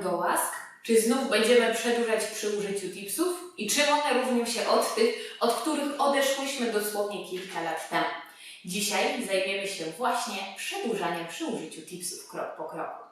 do łask? Czy znów będziemy przedłużać przy użyciu tipsów? I czym one różnią się od tych, od których odeszłyśmy dosłownie kilka lat temu? Dzisiaj zajmiemy się właśnie przedłużaniem przy użyciu tipsów krok po kroku.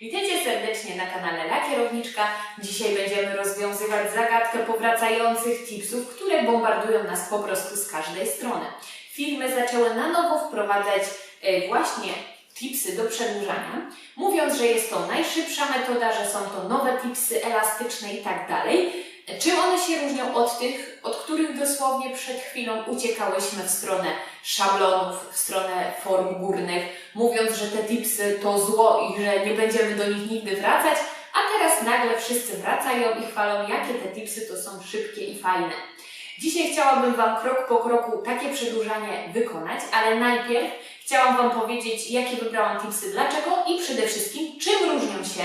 Witajcie serdecznie na kanale La Kierowniczka. Dzisiaj będziemy rozwiązywać zagadkę powracających tipsów, które bombardują nas po prostu z każdej strony. Firmy zaczęły na nowo wprowadzać e, właśnie tipsy do przedłużania, mówiąc, że jest to najszybsza metoda, że są to nowe tipsy elastyczne i tak dalej. Czym one się różnią od tych, od których dosłownie przed chwilą uciekałyśmy w stronę szablonów, w stronę form górnych, mówiąc, że te tipsy to zło i że nie będziemy do nich nigdy wracać, a teraz nagle wszyscy wracają i chwalą, jakie te tipsy to są szybkie i fajne. Dzisiaj chciałabym Wam krok po kroku takie przedłużanie wykonać, ale najpierw chciałam Wam powiedzieć, jakie wybrałam tipsy, dlaczego i przede wszystkim, czym różnią się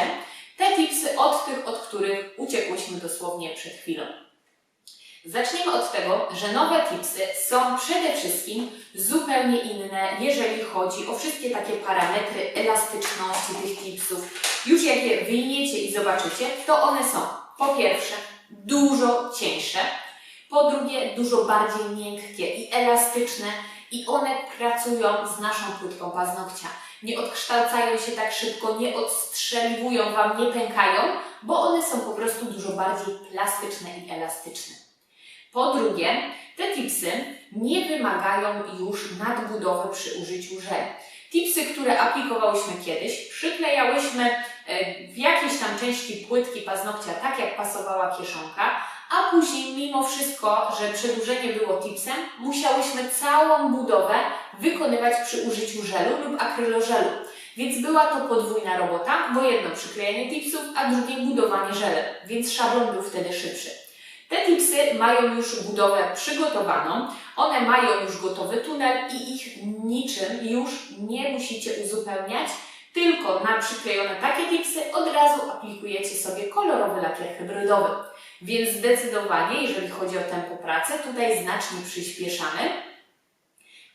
te tipsy od tych, od których uciekłyśmy dosłownie przed chwilą. Zaczniemy od tego, że nowe tipsy są przede wszystkim zupełnie inne, jeżeli chodzi o wszystkie takie parametry elastyczności tych tipsów. Już jak je wyjmiecie i zobaczycie, to one są po pierwsze dużo cieńsze, po drugie dużo bardziej miękkie i elastyczne i one pracują z naszą płytką paznokcia. Nie odkształcają się tak szybko, nie odstrzeliwują Wam, nie pękają, bo one są po prostu dużo bardziej plastyczne i elastyczne. Po drugie, te tipsy nie wymagają już nadbudowy przy użyciu żeli. Tipsy, które aplikowałyśmy kiedyś, przyklejałyśmy e, w jakiejś tam części płytki paznokcia, tak jak pasowała kieszonka, a później mimo wszystko, że przedłużenie było tipsem, musiałyśmy całą budowę wykonywać przy użyciu żelu lub akrylożelu. Więc była to podwójna robota, bo jedno przyklejanie tipsów, a drugie budowanie żelem, więc szablon był wtedy szybszy. Te tipsy mają już budowę przygotowaną, one mają już gotowy tunel i ich niczym już nie musicie uzupełniać, tylko na przyklejone takie tipsy od razu aplikujecie sobie kolorowy lakier hybrydowy. Więc zdecydowanie, jeżeli chodzi o tempo pracy, tutaj znacznie przyspieszamy.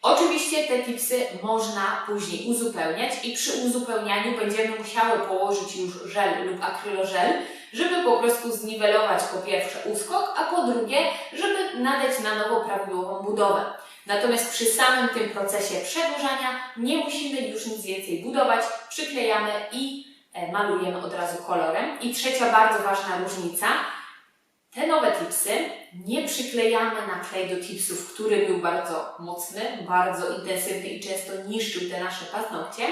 Oczywiście te tipsy można później uzupełniać i przy uzupełnianiu będziemy musiały położyć już żel lub akrylożel, żeby po prostu zniwelować po pierwsze uskok, a po drugie, żeby nadać na nowo prawidłową budowę. Natomiast przy samym tym procesie przedłużania nie musimy już nic więcej budować, przyklejamy i e, malujemy od razu kolorem. I trzecia bardzo ważna różnica, te nowe tipsy nie przyklejamy na klej do tipsów, który był bardzo mocny, bardzo intensywny i często niszczył te nasze paznokcie,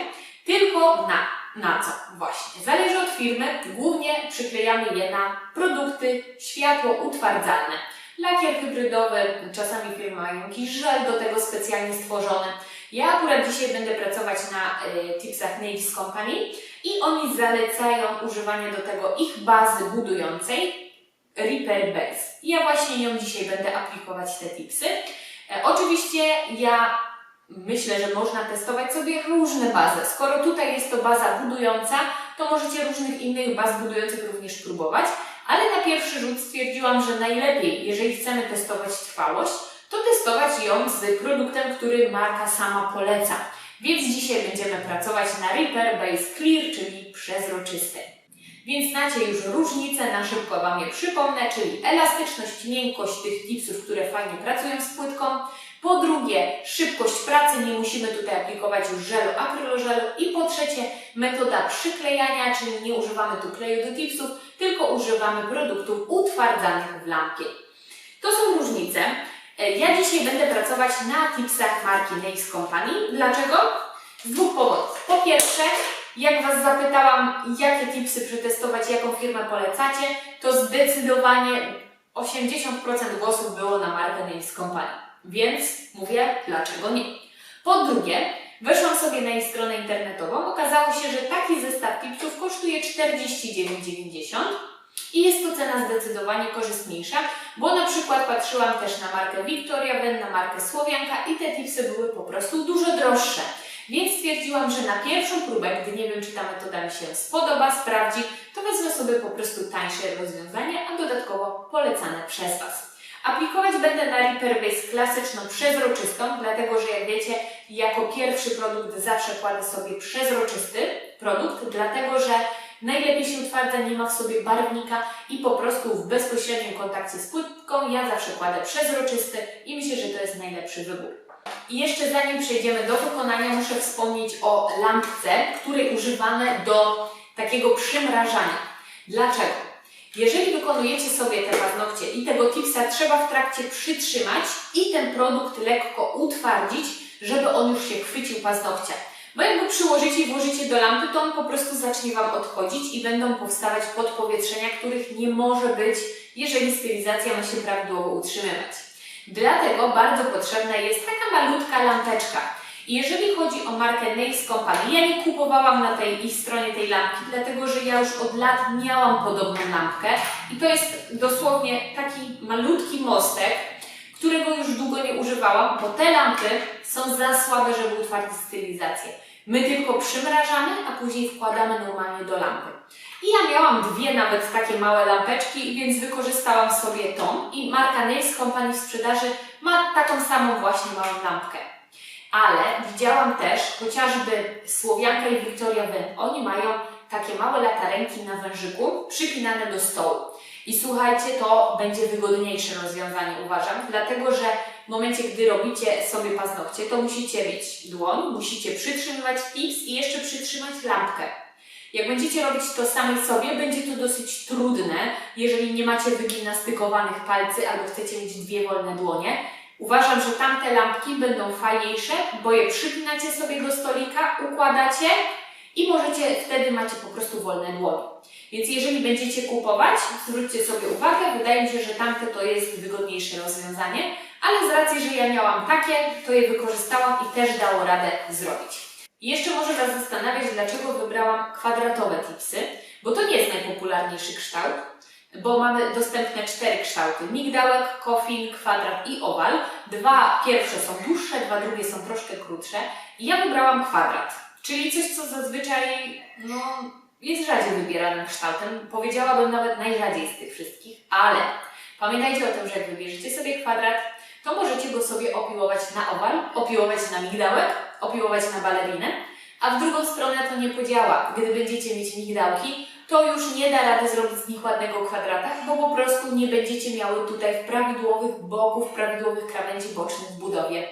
tylko na, na co? Właśnie. Zależy od firmy, głównie przyklejamy je na produkty światło utwardzalne. Lakier hybrydowy, czasami firmy mają jakiś żel do tego specjalnie stworzony. Ja akurat dzisiaj będę pracować na y, tipsach Nails Company i oni zalecają używanie do tego ich bazy budującej, Repair Base. Ja właśnie nią dzisiaj będę aplikować te tipsy. E, oczywiście ja myślę, że można testować sobie różne bazy. Skoro tutaj jest to baza budująca, to możecie różnych innych baz budujących również próbować, ale na pierwszy rzut stwierdziłam, że najlepiej, jeżeli chcemy testować trwałość, to testować ją z produktem, który marka sama poleca. Więc dzisiaj będziemy pracować na Repair Base Clear, czyli przezroczysty. Więc znacie już różnice, na szybko Wam je przypomnę, czyli elastyczność, miękkość tych tipsów, które fajnie pracują z płytką. Po drugie, szybkość pracy, nie musimy tutaj aplikować już żelu, akrylożelu. I po trzecie, metoda przyklejania, czyli nie używamy tu kleju do tipsów, tylko używamy produktów utwardzanych w lampie. To są różnice. E, Ja dzisiaj będę pracować na tipsach marki Nails Company. Dlaczego? Z dwóch powodów. Po pierwsze, jak Was zapytałam, jakie tipsy przetestować, jaką firmę polecacie, to zdecydowanie 80% głosów było na markę Nails Company. Więc mówię, dlaczego nie. Po drugie, weszłam sobie na jej stronę internetową, okazało się, że taki zestaw tipsów kosztuje 49,90 i jest to cena zdecydowanie korzystniejsza, bo na przykład patrzyłam też na markę Victoria Wen, na markę Słowianka i te tipsy były po prostu dużo droższe. Więc stwierdziłam, że na pierwszą próbę, gdy nie wiem, czy ta metoda mi się spodoba, sprawdzi, to wezmę sobie po prostu tańsze rozwiązanie, a dodatkowo polecane przez Was. Aplikować będę na Reaper Base klasyczną, przezroczystą, dlatego że jak wiecie, jako pierwszy produkt zawsze kładę sobie przezroczysty produkt, dlatego że najlepiej się utwardza, nie ma w sobie barwnika i po prostu w bezpośrednim kontakcie z płytką ja zawsze kładę przezroczysty i myślę, że to jest najlepszy wybór. I jeszcze zanim przejdziemy do wykonania, muszę wspomnieć o lampce, której używamy do takiego przymrażania. Dlaczego? Jeżeli wykonujecie sobie te paznokcie i tego tipsa trzeba w trakcie przytrzymać i ten produkt lekko utwardzić, żeby on już się chwycił paznokcia. Bo jak go przyłożycie i włożycie do lampy, to on po prostu zacznie Wam odchodzić i będą powstawać podpowietrzenia, których nie może być, jeżeli stylizacja ma się prawidłowo utrzymywać. Dlatego bardzo potrzebna jest taka malutka lampeczka. Jeżeli chodzi o markę Nails Company, ja nie kupowałam na tej ich stronie tej lampki, dlatego że ja już od lat miałam podobną lampkę i to jest dosłownie taki malutki mostek, którego już długo nie używałam, bo te lampy są za słabe, żeby utwardzić stylizację. My tylko przymrażamy, a później wkładamy normalnie do lampy. I ja miałam dwie nawet takie małe lampeczki, więc wykorzystałam sobie tą i marka Nails Company w sprzedaży ma taką samą właśnie małą lampkę. Ale widziałam też chociażby Słowianka i Victoria Wyn. Oni mają takie małe latarenki na wężyku przypinane do stołu. I słuchajcie, to będzie wygodniejsze rozwiązanie, uważam, dlatego że w momencie, gdy robicie sobie paznokcie, to musicie mieć dłoń, musicie przytrzymywać tips i jeszcze przytrzymać lampkę. Jak będziecie robić to sami sobie, będzie to dosyć trudne, jeżeli nie macie wygimnastykowanych palcy albo chcecie mieć dwie wolne dłonie. Uważam, że tamte lampki będą fajniejsze, bo je przypinacie sobie do stolika, układacie i możecie, wtedy macie po prostu wolne dłonie. Więc jeżeli będziecie kupować, zwróćcie sobie uwagę, wydaje mi się, że tamte to jest wygodniejsze rozwiązanie, ale z racji, że ja miałam takie, to je wykorzystałam i też dało radę zrobić. Jeszcze może Was zastanawiać, dlaczego wybrałam kwadratowe tipsy, bo to nie jest najpopularniejszy kształt, bo mamy dostępne cztery kształty: migdałek, kofin, kwadrat i owal. Dwa pierwsze są dłuższe, dwa drugie są troszkę krótsze. I ja wybrałam kwadrat, czyli coś, co zazwyczaj no, jest rzadziej wybieranym kształtem. Powiedziałabym nawet najrzadziej z tych wszystkich, ale pamiętajcie o tym, że jak wybierzecie sobie kwadrat, to możecie go sobie opiłować na owal, opiłować na migdałek, opiłować na balerinę, a w drugą stronę to nie podziała. Gdy będziecie mieć migdałki, to już nie da rady zrobić z nich ładnego kwadrata, bo po prostu nie będziecie miały tutaj prawidłowych boków, prawidłowych krawędzi bocznych w budowie.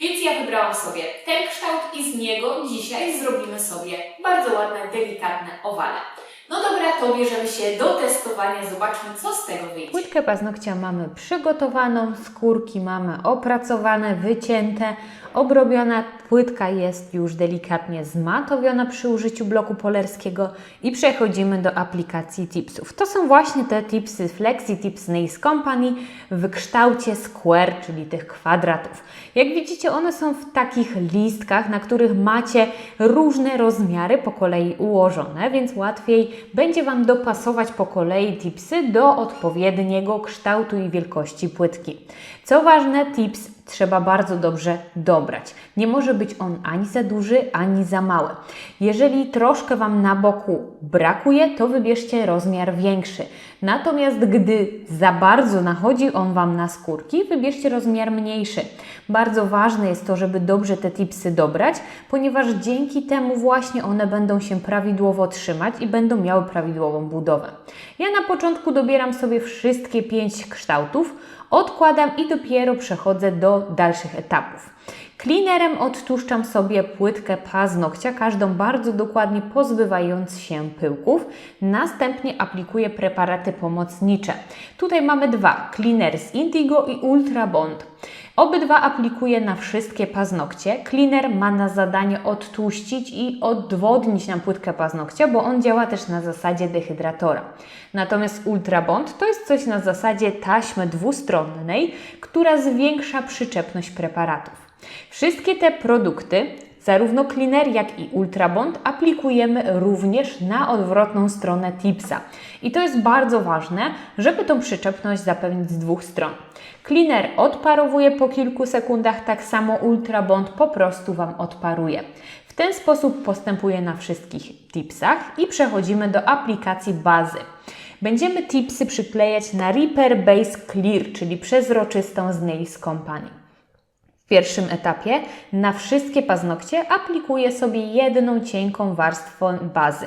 Więc ja wybrałam sobie ten kształt i z niego dzisiaj zrobimy sobie bardzo ładne, delikatne owale. No dobra, to bierzemy się do testowania, zobaczmy co z tego wyjdzie. Płytkę paznokcia mamy przygotowaną, skórki mamy opracowane, wycięte, obrobiona. Płytka jest już delikatnie zmatowiona przy użyciu bloku polerskiego i przechodzimy do aplikacji tipsów. To są właśnie te tipsy Flexi Tips Nails Company w kształcie square, czyli tych kwadratów. Jak widzicie, one są w takich listkach, na których macie różne rozmiary po kolei ułożone, więc łatwiej będzie Wam dopasować po kolei tipsy do odpowiedniego kształtu i wielkości płytki. Co ważne, tips trzeba bardzo dobrze dobrać. Nie może być on ani za duży, ani za mały. Jeżeli troszkę Wam na boku brakuje, to wybierzcie rozmiar większy. Natomiast gdy za bardzo nachodzi on Wam na skórki, wybierzcie rozmiar mniejszy. Bardzo ważne jest to, żeby dobrze te tipsy dobrać, ponieważ dzięki temu właśnie one będą się prawidłowo trzymać i będą miały prawidłową budowę. Ja na początku dobieram sobie wszystkie pięć kształtów, odkładam i dopiero przechodzę do dalszych etapów. Cleanerem odtłuszczam sobie płytkę paznokcia, każdą bardzo dokładnie pozbywając się pyłków. Następnie aplikuję preparaty pomocnicze. Tutaj mamy dwa, Cleaner z Indigo i Ultra Bond. Obydwa aplikuję na wszystkie paznokcie. Cleaner ma na zadanie odtłuścić i odwodnić nam płytkę paznokcia, bo on działa też na zasadzie dehydratora. Natomiast Ultra Bond to jest coś na zasadzie taśmy dwustronnej, która zwiększa przyczepność preparatów. Wszystkie te produkty, zarówno Cleaner, jak i Ultrabond, aplikujemy również na odwrotną stronę tipsa. I to jest bardzo ważne, żeby tą przyczepność zapewnić z dwóch stron. Cleaner odparowuje po kilku sekundach, tak samo Ultrabond po prostu Wam odparuje. W ten sposób postępuje na wszystkich tipsach i przechodzimy do aplikacji bazy. Będziemy tipsy przyklejać na Reaper Base Clear, czyli przezroczystą z Nails Company. Pierwszym etapie na wszystkie paznokcie aplikuję sobie jedną cienką warstwą bazy.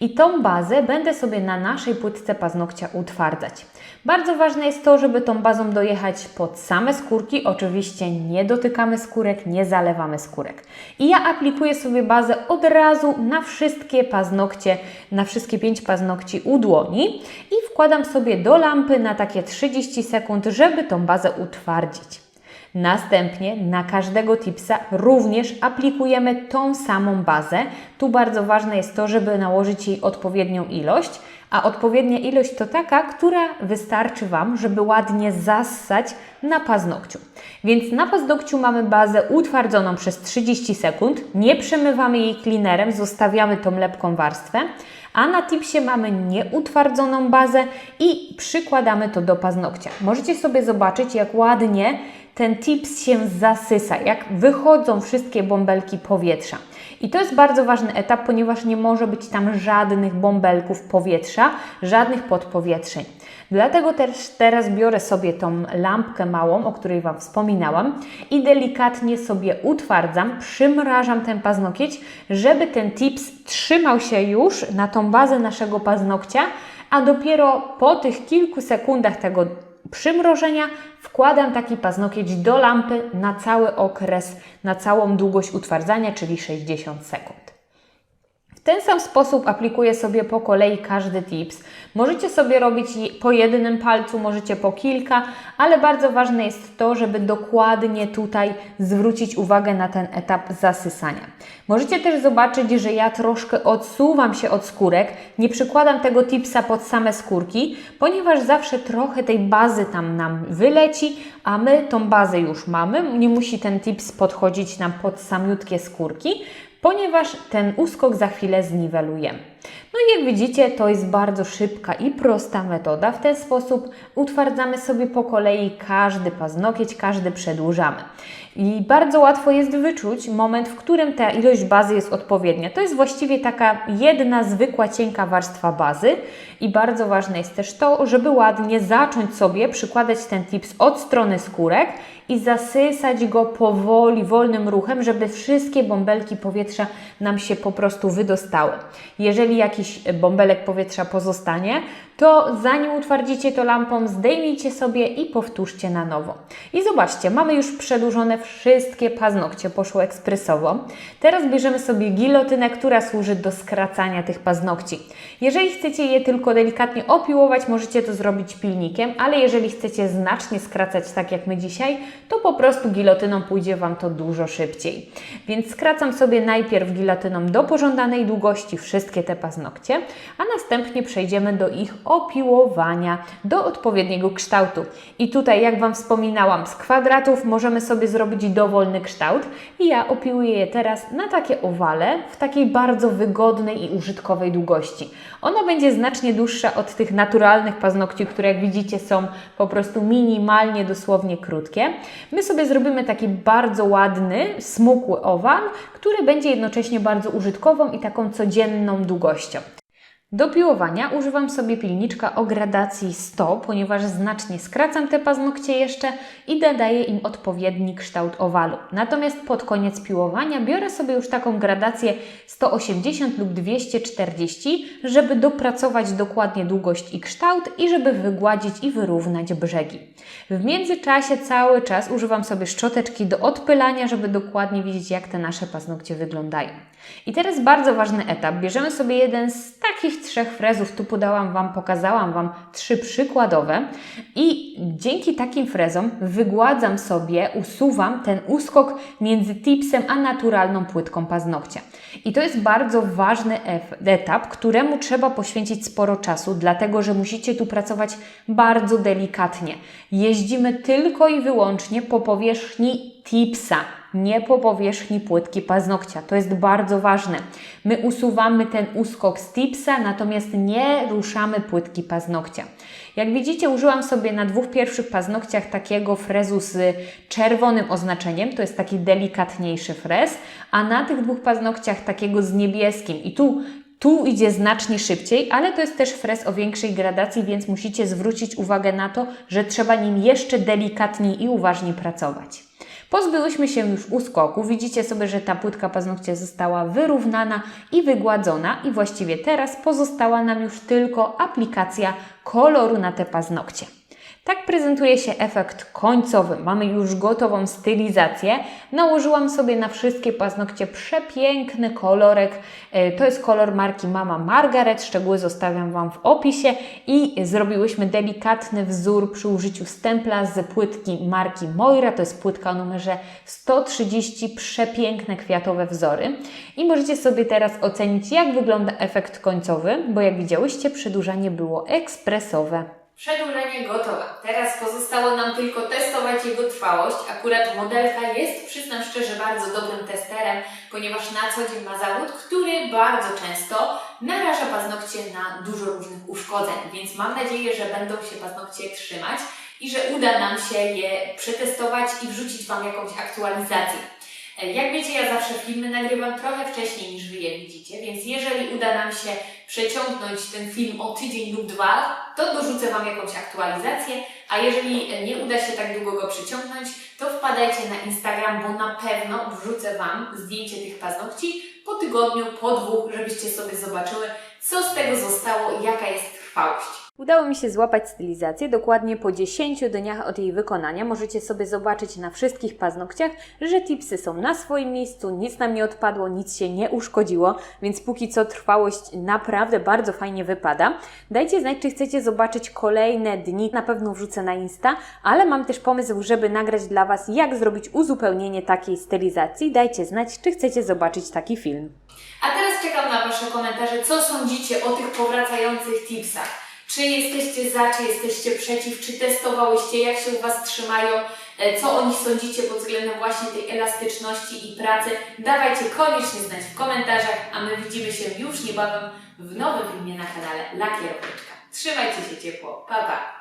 I tą bazę będę sobie na naszej płytce paznokcia utwardzać. Bardzo ważne jest to, żeby tą bazą dojechać pod same skórki. Oczywiście nie dotykamy skórek, nie zalewamy skórek. I ja aplikuję sobie bazę od razu na wszystkie paznokcie, na wszystkie pięć paznokci u dłoni i wkładam sobie do lampy na takie 30 sekund, żeby tą bazę utwardzić. Następnie na każdego tipsa również aplikujemy tą samą bazę. Tu bardzo ważne jest to, żeby nałożyć jej odpowiednią ilość, a odpowiednia ilość to taka, która wystarczy Wam, żeby ładnie zassać na paznokciu. Więc na paznokciu mamy bazę utwardzoną przez 30 sekund, nie przemywamy jej cleanerem, zostawiamy tą lepką warstwę, a na tipsie mamy nieutwardzoną bazę i przykładamy to do paznokcia. Możecie sobie zobaczyć, jak ładnie ten tips się zasysa, jak wychodzą wszystkie bąbelki powietrza. I to jest bardzo ważny etap, ponieważ nie może być tam żadnych bąbelków powietrza, żadnych podpowietrzeń. Dlatego też teraz biorę sobie tą lampkę małą, o której Wam wspominałam i delikatnie sobie utwardzam, przymrażam ten paznokieć, żeby ten tips trzymał się już na tą bazę naszego paznokcia, a dopiero po tych kilku sekundach tego przymrożenia wkładam taki paznokieć do lampy na cały okres, na całą długość utwardzania, czyli 60 sekund. W ten sam sposób aplikuję sobie po kolei każdy tips. Możecie sobie robić po jednym palcu, możecie po kilka, ale bardzo ważne jest to, żeby dokładnie tutaj zwrócić uwagę na ten etap zasysania. Możecie też zobaczyć, że ja troszkę odsuwam się od skórek, nie przykładam tego tipsa pod same skórki, ponieważ zawsze trochę tej bazy tam nam wyleci, a my tą bazę już mamy. Nie musi ten tips podchodzić nam pod samiutkie skórki ponieważ ten uskok za chwilę zniwelujemy. No i jak widzicie, to jest bardzo szybka i prosta metoda. W ten sposób utwardzamy sobie po kolei każdy paznokieć, każdy przedłużamy. I bardzo łatwo jest wyczuć moment, w którym ta ilość bazy jest odpowiednia. To jest właściwie taka jedna zwykła, cienka warstwa bazy i bardzo ważne jest też to, żeby ładnie zacząć sobie przykładać ten tips od strony skórek i zasysać go powoli, wolnym ruchem, żeby wszystkie bąbelki powietrza nam się po prostu wydostały. Jeżeli jakiś bąbelek powietrza pozostanie, to zanim utwardzicie to lampą, zdejmijcie sobie i powtórzcie na nowo. I zobaczcie, mamy już przedłużone wszystkie paznokcie, poszło ekspresowo. Teraz bierzemy sobie gilotynę, która służy do skracania tych paznokci. Jeżeli chcecie je tylko delikatnie opiłować, możecie to zrobić pilnikiem, ale jeżeli chcecie znacznie skracać tak jak my dzisiaj, to po prostu gilotyną pójdzie Wam to dużo szybciej. Więc skracam sobie najpierw gilotyną do pożądanej długości wszystkie te paznokcie, a następnie przejdziemy do ich opiłowania do odpowiedniego kształtu. I tutaj, jak Wam wspominałam, z kwadratów możemy sobie zrobić dowolny kształt i ja opiłuję je teraz na takie owale w takiej bardzo wygodnej i użytkowej długości. Ona będzie znacznie dłuższa od tych naturalnych paznokci, które jak widzicie są po prostu minimalnie, dosłownie krótkie. My sobie zrobimy taki bardzo ładny, smukły owal, który będzie jednocześnie bardzo użytkową i taką codzienną długością. Do piłowania używam sobie pilniczka o gradacji 100, ponieważ znacznie skracam te paznokcie jeszcze i dodaję im odpowiedni kształt owalu. Natomiast pod koniec piłowania biorę sobie już taką gradację 180 lub 240, żeby dopracować dokładnie długość i kształt i żeby wygładzić i wyrównać brzegi. W międzyczasie cały czas używam sobie szczoteczki do odpylania, żeby dokładnie widzieć jak te nasze paznokcie wyglądają. I teraz bardzo ważny etap. Bierzemy sobie jeden z takich trzech frezów. Tu podałam Wam, pokazałam Wam trzy przykładowe. I dzięki takim frezom wygładzam sobie, usuwam ten uskok między tipsem a naturalną płytką paznokcia. I to jest bardzo ważny etap, któremu trzeba poświęcić sporo czasu, dlatego że musicie tu pracować bardzo delikatnie. Jeździmy tylko i wyłącznie po powierzchni tipsa, nie po powierzchni płytki paznokcia. To jest bardzo ważne. My usuwamy ten uskok z tipsa, natomiast nie ruszamy płytki paznokcia. Jak widzicie, użyłam sobie na dwóch pierwszych paznokciach takiego frezu z czerwonym oznaczeniem, to jest taki delikatniejszy frez, a na tych dwóch paznokciach takiego z niebieskim. I tu tu idzie znacznie szybciej, ale to jest też frez o większej gradacji, więc musicie zwrócić uwagę na to, że trzeba nim jeszcze delikatniej i uważniej pracować. Pozbyłyśmy się już uskoku. Widzicie sobie, że ta płytka paznokcia została wyrównana i wygładzona i właściwie teraz pozostała nam już tylko aplikacja koloru na te paznokcie. Tak prezentuje się efekt końcowy. Mamy już gotową stylizację. Nałożyłam sobie na wszystkie paznokcie przepiękny kolorek. E, To jest kolor marki Mama Margaret. Szczegóły zostawiam Wam w opisie. I zrobiłyśmy delikatny wzór przy użyciu stempla z płytki marki Moira. To jest płytka o numerze 130. Przepiękne kwiatowe wzory. I możecie sobie teraz ocenić, jak wygląda efekt końcowy, bo jak widziałyście, przedłużanie było ekspresowe. Przedłużenie gotowe. Teraz pozostało nam tylko testować jego trwałość. Akurat modelka jest, przyznam szczerze, bardzo dobrym testerem, ponieważ na co dzień ma zawód, który bardzo często naraża paznokcie na dużo różnych uszkodzeń, więc mam nadzieję, że będą się paznokcie trzymać i że uda nam się je przetestować i wrzucić Wam jakąś aktualizację. Jak wiecie, ja zawsze filmy nagrywam trochę wcześniej niż Wy je widzicie, więc jeżeli uda nam się przeciągnąć ten film o tydzień lub dwa, to dorzucę Wam jakąś aktualizację, a jeżeli nie uda się tak długo go przyciągnąć, to wpadajcie na Instagram, bo na pewno wrzucę Wam zdjęcie tych paznokci po tygodniu, po dwóch, żebyście sobie zobaczyły, co z tego zostało, jaka jest trwałość. Udało mi się złapać stylizację dokładnie po 10 dniach od jej wykonania. Możecie sobie zobaczyć na wszystkich paznokciach, że tipsy są na swoim miejscu, nic nam nie odpadło, nic się nie uszkodziło, więc póki co trwałość naprawdę bardzo fajnie wypada. Dajcie znać, czy chcecie zobaczyć kolejne dni, na pewno wrzucę na Insta, ale mam też pomysł, żeby nagrać dla Was, jak zrobić uzupełnienie takiej stylizacji. Dajcie znać, czy chcecie zobaczyć taki film. A teraz czekam na Wasze komentarze, co sądzicie o tych powracających tipsach. Czy jesteście za, czy jesteście przeciw, czy testowałyście, jak się u Was trzymają, e, co o nich sądzicie pod względem właśnie tej elastyczności i pracy. Dawajcie koniecznie znać w komentarzach, a my widzimy się już niebawem w nowym filmie na kanale Lakierowniczka. Trzymajcie się ciepło, pa pa!